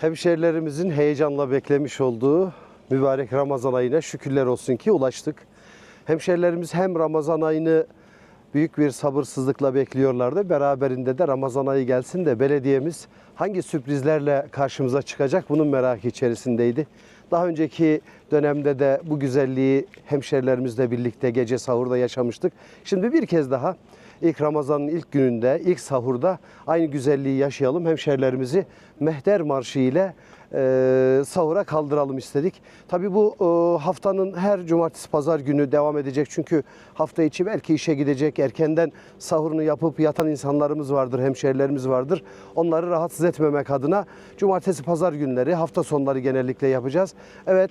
Hemşehrilerimizin heyecanla beklemiş olduğu mübarek Ramazan ayına şükürler olsun ki ulaştık. Hemşehrilerimiz hem Ramazan ayını büyük bir sabırsızlıkla bekliyorlardı. Beraberinde de Ramazan ayı gelsin de belediyemiz hangi sürprizlerle karşımıza çıkacak bunun merakı içerisindeydi. Daha önceki dönemde de bu güzelliği hemşehrilerimizle birlikte gece sahurda yaşamıştık. Şimdi bir kez daha ilk Ramazan'ın ilk gününde, ilk sahurda aynı güzelliği yaşayalım. Hemşehrilerimizi Mehter Marşı ile e, sahura kaldıralım istedik. Tabii bu e, haftanın her cumartesi pazar günü devam edecek. Çünkü hafta içi belki işe gidecek, erkenden sahurunu yapıp yatan insanlarımız vardır, hemşehrilerimiz vardır. Onları rahatsız etmemek adına cumartesi pazar günleri, hafta sonları genellikle yapacağız. Evet,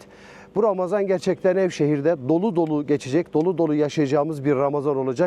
bu Ramazan gerçekten Nevşehir'de dolu dolu geçecek, dolu dolu yaşayacağımız bir Ramazan olacak.